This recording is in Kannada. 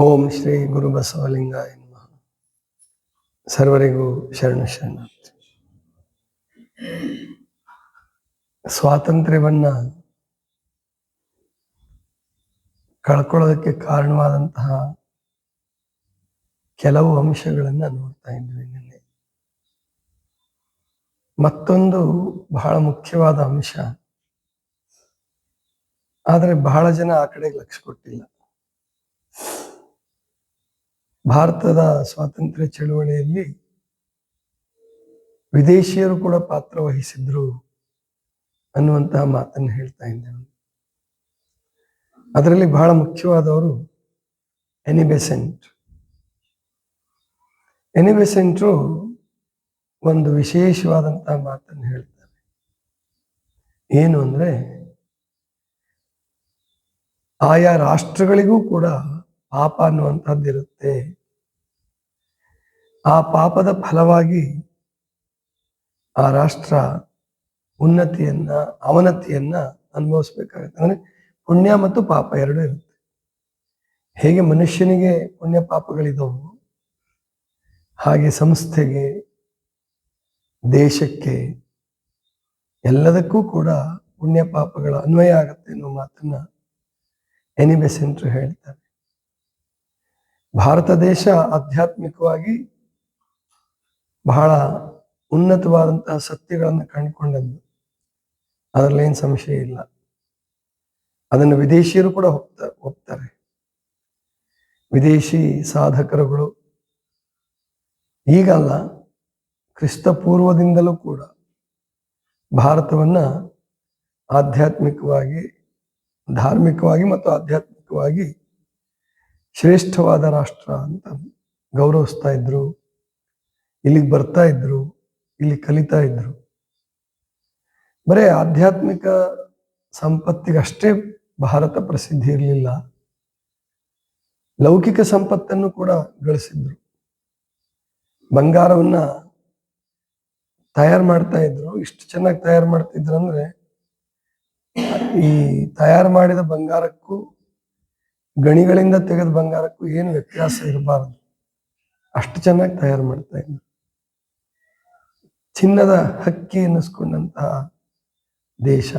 ಓಂ ಶ್ರೀ ಗುರು ಬಸವಲಿಂಗಾಯ ನಮಃ. ಸರ್ವರಿಗೂ ಶರಣ ಶರಣ. ಸ್ವಾತಂತ್ರ್ಯವನ್ನ ಕಳ್ಕೊಳ್ಳೋದಕ್ಕೆ ಕಾರಣವಾದಂತಹ ಕೆಲವು ಅಂಶಗಳನ್ನ ನೋಡ್ತಾ ಇದ್ವಿ ನಿನ್ನೆ. ಮತ್ತೊಂದು ಬಹಳ ಮುಖ್ಯವಾದ ಅಂಶ. ಆದರೆ ಬಹಳ ಜನ ಆ ಕಡೆಗೆ ಲಕ್ಷ್ಯ ಕೊಟ್ಟಿಲ್ಲ. ಭಾರತದ ಸ್ವಾತಂತ್ರ್ಯ ಚಳುವಳಿಯಲ್ಲಿ ವಿದೇಶಿಯರು ಕೂಡ ಪಾತ್ರ ವಹಿಸಿದ್ರು ಅನ್ನುವಂತಹ ಮಾತನ್ನು ಹೇಳ್ತಾ ಇದ್ದೇವೆ ಅದರಲ್ಲಿ ಬಹಳ ಮುಖ್ಯವಾದವರು ಎನಿಬೆಸೆಂಟ್. ಎನಿಬೆಸೆಂಟ್ರು ಒಂದು ವಿಶೇಷವಾದಂತಹ ಮಾತನ್ನು ಹೇಳ್ತಾರೆ. ಏನು ಅಂದ್ರೆ, ಆಯಾ ರಾಷ್ಟ್ರಗಳಿಗೂ ಕೂಡ ಪಾಪ ಅನ್ನುವಂಥದ್ದಿರುತ್ತೆ. ಆ ಪಾಪದ ಫಲವಾಗಿ ಆ ರಾಷ್ಟ್ರ ಉನ್ನತಿಯನ್ನ, ಅವನತಿಯನ್ನ ಅನುಭವಿಸ್ಬೇಕಾಗುತ್ತೆ. ಅಂದ್ರೆ ಪುಣ್ಯ ಮತ್ತು ಪಾಪ ಎರಡೂ ಇರುತ್ತೆ. ಹೇಗೆ ಮನುಷ್ಯನಿಗೆ ಪುಣ್ಯ ಪಾಪಗಳಿದವು, ಹಾಗೆ ಸಂಸ್ಥೆಗೆ, ದೇಶಕ್ಕೆ ಎಲ್ಲದಕ್ಕೂ ಕೂಡ ಪುಣ್ಯ ಪಾಪಗಳ ಅನ್ವಯ ಆಗುತ್ತೆ ಅನ್ನೋ ಮಾತನ್ನ ಎನಿಬೆಸೆಂಟ್ರು ಹೇಳ್ತಾರೆ ಭಾರತ ದೇಶ ಆಧ್ಯಾತ್ಮಿಕವಾಗಿ ಬಹಳ ಉನ್ನತವಾದಂತಹ ಸತ್ಯಗಳನ್ನು ಕಂಡುಕೊಂಡದ್ದು ಅದರಲ್ಲಿ ಏನು ಸಂಶಯ ಇಲ್ಲ. ಅದನ್ನು ವಿದೇಶಿಯರು ಕೂಡ ಹೋಗ್ತಾ, ಹೋಗ್ತಾರೆ. ವಿದೇಶಿ ಸಾಧಕರುಗಳು ಈಗಲ್ಲ ಕ್ರಿಸ್ತ ಪೂರ್ವದಿಂದಲೂ ಕೂಡ ಭಾರತವನ್ನ ಆಧ್ಯಾತ್ಮಿಕವಾಗಿ, ಧಾರ್ಮಿಕವಾಗಿ ಮತ್ತು ಆಧ್ಯಾತ್ಮಿಕವಾಗಿ ಶ್ರೇಷ್ಠವಾದ ರಾಷ್ಟ್ರ ಅಂತ ಗೌರವಿಸ್ತಾ ಇದ್ರು. ಇಲ್ಲಿಗೆ ಬರ್ತಾ ಇದ್ರು, ಇಲ್ಲಿ ಕಲಿತಾ ಇದ್ರು. ಬರೇ ಆಧ್ಯಾತ್ಮಿಕ ಸಂಪತ್ತಿಗಷ್ಟೇ ಭಾರತ ಪ್ರಸಿದ್ಧಿ ಇರಲಿಲ್ಲ. ಲೌಕಿಕ ಸಂಪತ್ತನ್ನು ಕೂಡ ಗಳಿಸಿದ್ರು. ಬಂಗಾರವನ್ನ ತಯಾರು ಮಾಡ್ತಾ ಇದ್ರು. ಇಷ್ಟು ಚೆನ್ನಾಗಿ ತಯಾರು ಮಾಡ್ತಿದ್ರು ಅಂದ್ರೆ ಈ ತಯಾರು ಮಾಡಿದ ಬಂಗಾರಕ್ಕೂ, ಗಣಿಗಳಿಂದ ತೆಗೆದ ಬಂಗಾರಕ್ಕೂ ಏನು ವ್ಯತ್ಯಾಸ ಇರಬಾರದು. ಅಷ್ಟು ಚೆನ್ನಾಗಿ ತಯಾರು ಮಾಡ್ತಾ ಇದ್ರು. ಚಿನ್ನದ ಹಕ್ಕಿ ಎನ್ನಿಸ್ಕೊಂಡಂತಹ ದೇಶ.